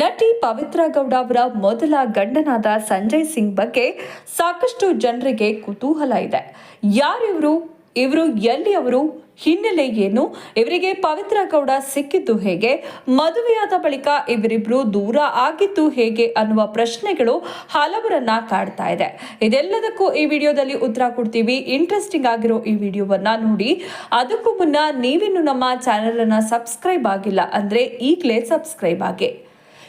ನಟಿ ಪವಿತ್ರ ಗೌಡ ಅವರ ಮೊದಲ ಗಂಡನಾದ ಸಂಜಯ್ ಸಿಂಗ್ ಬಗ್ಗೆ ಸಾಕಷ್ಟು ಜನರಿಗೆ ಕುತೂಹಲ ಇದೆ. ಯಾರಿವರು? ಇವರು ಎಲ್ಲಿ ಅವರು ಹಿನ್ನೆಲೆ ಏನು? ಇವರಿಗೆ ಪವಿತ್ರ ಗೌಡ ಸಿಕ್ಕಿದ್ದು ಹೇಗೆ? ಮದುವೆಯಾದ ಬಳಿಕ ಇವರಿಬ್ರು ದೂರ ಆಗಿದ್ದು ಹೇಗೆ ಅನ್ನುವ ಪ್ರಶ್ನೆಗಳು ಹಲವರನ್ನ ಕಾಡ್ತಾ ಇದೆ. ಇದೆಲ್ಲದಕ್ಕೂ ಈ ವಿಡಿಯೋದಲ್ಲಿ ಉತ್ತರ ಕೊಡ್ತೀವಿ. ಇಂಟ್ರೆಸ್ಟಿಂಗ್ ಆಗಿರೋ ಈ ವಿಡಿಯೋವನ್ನ ನೋಡಿ. ಅದಕ್ಕೂ ಮುನ್ನ ನೀವಿನ್ನು ನಮ್ಮ ಚಾನೆಲ್ ಅನ್ನ ಸಬ್ಸ್ಕ್ರೈಬ್ ಆಗಿಲ್ಲ ಅಂದ್ರೆ ಈಗಲೇ ಸಬ್ಸ್ಕ್ರೈಬ್ ಆಗಿ.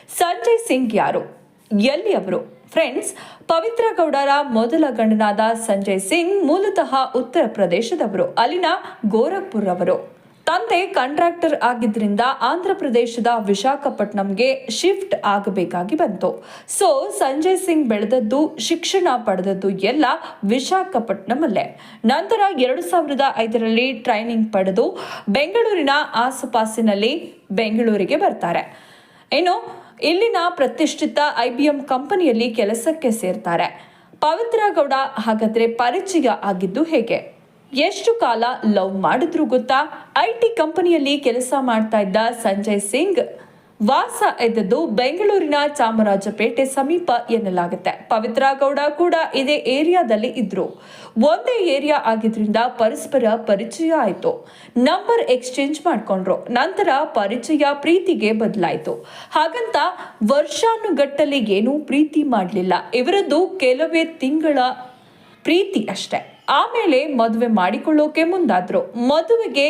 ಸಂಜಯ್ ಸಿಂಗ್ ಯಾರು? ಎಲ್ಲಿ ಅವರು? ಫ್ರೆಂಡ್ಸ್ ಪವಿತ್ರ ಗೌಡರ ಮೊದಲ ಗಂಡನಾದ ಸಂಜಯ್ ಸಿಂಗ್ ಮೂಲತಃ ಉತ್ತರ ಪ್ರದೇಶದವರು, ಅಲ್ಲಿನ ಗೋರಖ್ಪುರ್ ಅವರು ತಂದೆ ಕಾಂಟ್ರಾಕ್ಟರ್ ಆಗಿದ್ದರಿಂದ ಆಂಧ್ರ ಪ್ರದೇಶದ ವಿಶಾಖಪಟ್ಟಣಂಗೆ ಶಿಫ್ಟ್ ಆಗಬೇಕಾಗಿ ಬಂತು. ಸೊ, ಸಂಜಯ್ ಸಿಂಗ್ ಬೆಳೆದದ್ದು, ಶಿಕ್ಷಣ ಪಡೆದದ್ದು ಎಲ್ಲ ವಿಶಾಖಪಟ್ಟಣಮಲ್ಲೇ. ನಂತರ ಎರಡು ಸಾವಿರದ ಐದರಲ್ಲಿ ಟ್ರೈನಿಂಗ್ ಪಡೆದು ಬೆಂಗಳೂರಿನ ಆಸುಪಾಸಿನಲ್ಲಿ ಬೆಂಗಳೂರಿಗೆ ಬರ್ತಾರೆ. ಇನ್ನು ಇಲ್ಲಿನ ಪ್ರತಿಷ್ಠಿತ ಐ ಬಿ ಎಂ ಕಂಪನಿಯಲ್ಲಿ ಕೆಲಸಕ್ಕೆ ಸೇರ್ತಾರೆ. ಪವಿತ್ರ ಗೌಡ ಹಾಗಾದ್ರೆ ಪರಿಚಯ ಆಗಿದ್ದು ಹೇಗೆ? ಎಷ್ಟು ಕಾಲ ಲವ್ ಮಾಡಿದ್ರು ಗೊತ್ತಾ? ಐ ಟಿ ಕಂಪನಿಯಲ್ಲಿ ಕೆಲಸ ಮಾಡ್ತಾ ಇದ್ದ ಸಂಜಯ್ ಸಿಂಗ್ ವಾಸ ಎದ್ದದ್ದು ಬೆಂಗಳೂರಿನ ಚಾಮರಾಜಪೇಟೆ ಸಮೀಪ ಎನ್ನಲಾಗುತ್ತೆ. ಪವಿತ್ರ ಗೌಡ ಕೂಡ ಇದೇ ಏರಿಯಾದಲ್ಲಿ ಇದ್ರು. ಒಂದೇ ಏರಿಯಾ ಆಗಿದ್ರಿಂದ ಪರಸ್ಪರ ಪರಿಚಯ ಆಯಿತು. ನಂಬರ್ ಎಕ್ಸ್ಚೇಂಜ್ ಮಾಡ್ಕೊಂಡ್ರು. ನಂತರ ಪರಿಚಯ ಪ್ರೀತಿಗೆ ಬದಲಾಯಿತು. ಹಾಗಂತ ವರ್ಷಾನುಗಟ್ಟಲೆ ಏನೂ ಪ್ರೀತಿ ಮಾಡಲಿಲ್ಲ. ಇವರದ್ದು ಕೆಲವೇ ತಿಂಗಳ ಪ್ರೀತಿ ಅಷ್ಟೆ. ಆಮೇಲೆ ಮದುವೆ ಮಾಡಿಕೊಳ್ಳೋಕೆ ಮುಂದಾದ್ರು. ಮದುವೆಗೆ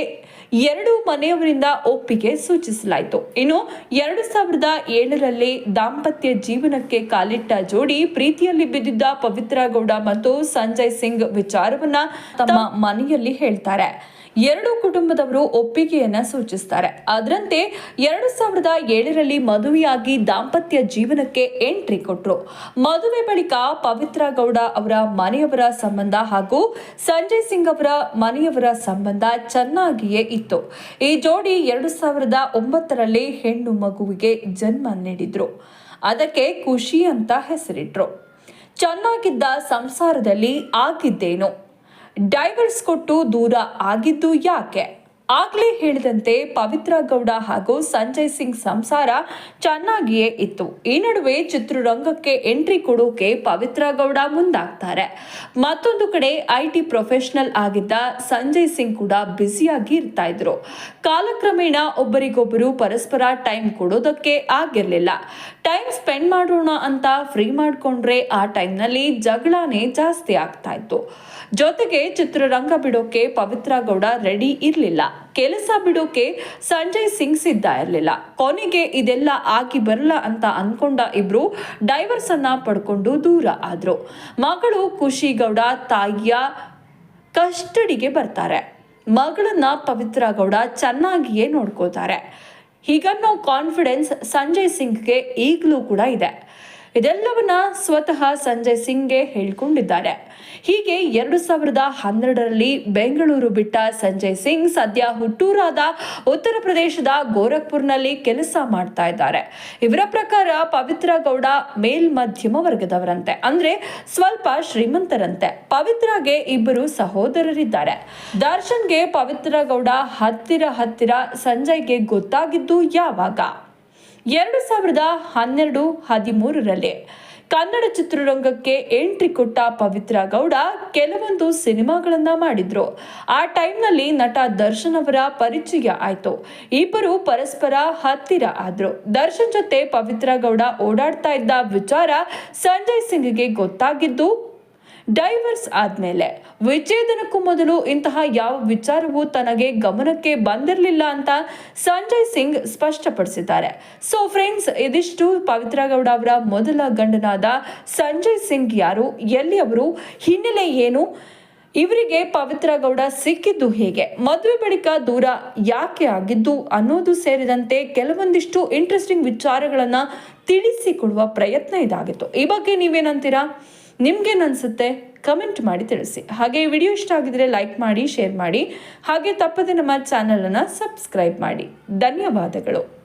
ಎರಡು ಮನೆಯವರಿಂದ ಒಪ್ಪಿಗೆ ಸೂಚಿಸಲಾಯಿತು. ಇನ್ನು ಎರಡು ಸಾವಿರದ ಏಳರಲ್ಲಿ ದಾಂಪತ್ಯ ಜೀವನಕ್ಕೆ ಕಾಲಿಟ್ಟ ಜೋಡಿ ಪ್ರೀತಿಯಲ್ಲಿ ಬಿದ್ದಿದ್ದ ಪವಿತ್ರ ಗೌಡ ಮತ್ತು ಸಂಜಯ್ ಸಿಂಗ್ ವಿಚಾರವನ್ನ ತಮ್ಮ ಮನೆಯಲ್ಲಿ ಹೇಳ್ತಾರೆ. ಎರಡು ಕುಟುಂಬದವರು ಒಪ್ಪಿಗೆಯನ್ನ ಸೂಚಿಸ್ತಾರೆ. ಅದರಂತೆ ಎರಡು ಸಾವಿರದ ಏಳರಲ್ಲಿ ಮದುವೆಯಾಗಿ ದಾಂಪತ್ಯ ಜೀವನಕ್ಕೆ ಎಂಟ್ರಿ ಕೊಟ್ಟರು ಮದುವೆ ಬಳಿಕ ಪವಿತ್ರ ಗೌಡ ಅವರ ಮನೆಯವರ ಸಂಬಂಧ ಹಾಗೂ ಸಂಜಯ್ ಸಿಂಗ್ ಅವರ ಮನೆಯವರ ಸಂಬಂಧ ಚೆನ್ನಾಗಿಯೇ ಇತ್ತು. ಈ ಜೋಡಿ ಎರಡು ಸಾವಿರದ ಒಂಬತ್ತರಲ್ಲಿ ಹೆಣ್ಣು ಮಗುವಿಗೆ ಜನ್ಮ ನೀಡಿದ್ರು. ಅದಕ್ಕೆ ಖುಷಿ ಅಂತ ಹೆಸರಿಟ್ರು. ಚೆನ್ನಾಗಿದ್ದ ಸಂಸಾರದಲ್ಲಿ ಆಗಿದ್ದೇನು? ಡೈವರ್ಸ್ ಕೊಟ್ಟು ದೂರ ಆಗಿದ್ದು ಯಾಕೆ? ಆಗ್ಲೇ ಹೇಳಿದಂತೆ ಪವಿತ್ರ ಗೌಡ ಹಾಗೂ ಸಂಜಯ್ ಸಿಂಗ್ ಸಂಸಾರ ಚೆನ್ನಾಗಿಯೇ ಇತ್ತು. ಈ ನಡುವೆ ಚಿತ್ರರಂಗಕ್ಕೆ ಎಂಟ್ರಿ ಕೊಡೋಕೆ ಪವಿತ್ರ ಗೌಡ ಮುಂದಾಗ್ತಾರೆ. ಮತ್ತೊಂದು ಕಡೆ ಐಟಿ ಪ್ರೊಫೆಷನಲ್ ಆಗಿದ್ದ ಸಂಜಯ್ ಸಿಂಗ್ ಕೂಡ ಬ್ಯುಸಿಯಾಗಿ ಇರ್ತಾ ಇದ್ರು. ಕಾಲಕ್ರಮೇಣ ಒಬ್ಬರಿಗೊಬ್ಬರು ಪರಸ್ಪರ ಟೈಮ್ ಕೊಡೋದಕ್ಕೆ ಆಗಿರಲಿಲ್ಲ. ಟೈಮ್ ಸ್ಪೆಂಡ್ ಮಾಡೋಣ ಅಂತ ಫ್ರೀ ಮಾಡಿಕೊಂಡ್ರೆ ಆ ಟೈಮ್ನಲ್ಲಿ ಜಗಳನೇ ಜಾಸ್ತಿ ಆಗ್ತಾ ಇತ್ತು. ಜೊತೆಗೆ ಚಿತ್ರರಂಗ ಬಿಡೋಕೆ ಪವಿತ್ರ ಗೌಡ ರೆಡಿ ಇರಲಿಲ್ಲ. ಕೆಲಸ ಬಿಡೋಕೆ ಸಂಜಯ್ ಸಿಂಗ್ ಸಿದ್ಧ ಇರಲಿಲ್ಲ. ಕೊನೆಗೆ ಇದೆಲ್ಲ ಆಗಿ ಬರಲ್ಲ ಅಂತ ಅನ್ಕೊಂಡ ಇಬ್ರು ಡೈವರ್ಸ್ ಅನ್ನ ಪಡ್ಕೊಂಡು ದೂರ ಆದ್ರು. ಮಗಳು ಖುಷಿ ಗೌಡ ತಾಯಿಯ ಕಸ್ಟಡಿಗೆ ಬರ್ತಾರೆ. ಮಗಳನ್ನ ಪವಿತ್ರ ಗೌಡ ಚೆನ್ನಾಗಿಯೇ ನೋಡ್ಕೋತಾರೆ ಹೀಗನ್ನೋ ಕಾನ್ಫಿಡೆನ್ಸ್ ಸಂಜಯ್ ಸಿಂಗ್ಗೆ ಈಗಲೂ ಕೂಡ ಇದೆ. ಇದೆಲ್ಲವನ್ನ ಸ್ವತಃ ಸಂಜಯ್ ಸಿಂಗ್ಗೆ ಹೇಳ್ಕೊಂಡಿದ್ದಾರೆ. ಹೀಗೆ ಎರಡು ಸಾವಿರದ ಹನ್ನೆರಡರಲ್ಲಿ ಬೆಂಗಳೂರು ಬಿಟ್ಟ ಸಂಜಯ್ ಸಿಂಗ್ ಸದ್ಯ ಹುಟ್ಟೂರಾದ ಉತ್ತರ ಪ್ರದೇಶದ ಗೋರಖ್ಪುರ್ನಲ್ಲಿ ಕೆಲಸ ಮಾಡ್ತಾ ಇದ್ದಾರೆ. ಇವರ ಪ್ರಕಾರ ಪವಿತ್ರ ಗೌಡ ಮೇಲ್ ಮಧ್ಯಮ ವರ್ಗದವರಂತೆ, ಅಂದ್ರೆ ಸ್ವಲ್ಪ ಶ್ರೀಮಂತರಂತೆ. ಪವಿತ್ರಗೆ ಇಬ್ಬರು ಸಹೋದರರಿದ್ದಾರೆ. ದರ್ಶನ್ಗೆ ಪವಿತ್ರ ಗೌಡ ಹತ್ತಿರ ಹತ್ತಿರ ಸಂಜಯ್ಗೆ ಗೊತ್ತಾಗಿದ್ದು ಯಾವಾಗ? ಎರಡು ಸಾವಿರದ ಹನ್ನೆರಡು ಹದಿಮೂರರಲ್ಲಿ ಕನ್ನಡ ಚಿತ್ರರಂಗಕ್ಕೆ ಎಂಟ್ರಿ ಕೊಟ್ಟ ಪವಿತ್ರ ಗೌಡ ಕೆಲವೊಂದು ಸಿನಿಮಾಗಳನ್ನ ಮಾಡಿದ್ರು. ಆ ಟೈಮ್ನಲ್ಲಿ ನಟ ದರ್ಶನ್ ಅವರ ಪರಿಚಯ ಆಯ್ತು. ಇಬ್ಬರು ಪರಸ್ಪರ ಹತ್ತಿರ ಆದ್ರು. ದರ್ಶನ್ ಜೊತೆ ಪವಿತ್ರ ಗೌಡ ಓಡಾಡ್ತಾ ಇದ್ದ ವಿಚಾರ ಸಂಜಯ್ ಸಿಂಗ್ಗೆ ಗೊತ್ತಾಗಿದ್ದು ಡೈವರ್ಸ್ ಆದ್ಮೇಲೆ ವಿಚ್ಛೇದನಕ್ಕೂ ಮೊದಲು ಇಂತಹ ಯಾವ ವಿಚಾರವೂ ತನಗೆ ಗಮನಕ್ಕೆ ಬಂದಿರಲಿಲ್ಲ ಅಂತ ಸಂಜಯ್ ಸಿಂಗ್ ಸ್ಪಷ್ಟಪಡಿಸಿದ್ದಾರೆ. ಸೊ ಫ್ರೆಂಡ್ಸ್ ಇದಿಷ್ಟು ಪವಿತ್ರ ಗೌಡ ಅವರ ಮೊದಲ ಗಂಡನಾದ ಸಂಜಯ್ ಸಿಂಗ್ ಯಾರು, ಎಲ್ಲಿ ಅವರು, ಹಿನ್ನೆಲೆ ಏನು, ಇವರಿಗೆ ಪವಿತ್ರ ಗೌಡ ಸಿಕ್ಕಿದ್ದು ಹೇಗೆ, ಮದುವೆ ಬಳಿಕ ದೂರ ಯಾಕೆ ಆಗಿದ್ದು ಅನ್ನೋದು ಸೇರಿದಂತೆ ಕೆಲವೊಂದಿಷ್ಟು ಇಂಟ್ರೆಸ್ಟಿಂಗ್ ವಿಚಾರಗಳನ್ನು ತಿಳಿಸಿಕೊಡುವ ಪ್ರಯತ್ನ ಇದಾಗಿತ್ತು. ಈ ಬಗ್ಗೆ ನೀವೇನಂತೀರಾ? ನಿಮ್ಗೇನು ಅನ್ಸುತ್ತೆ ಕಮೆಂಟ್ ಮಾಡಿ ತಿಳಿಸಿ. ಹಾಗೆ ಈ ವಿಡಿಯೋ ಇಷ್ಟ ಆಗಿದ್ರೆ ಲೈಕ್ ಮಾಡಿ, ಶೇರ್ ಮಾಡಿ. ಹಾಗೆ ತಪ್ಪದೆ ನಮ್ಮ ಚಾನಲನ್ನು ಸಬ್ಸ್ಕ್ರೈಬ್ ಮಾಡಿ. ಧನ್ಯವಾದಗಳು.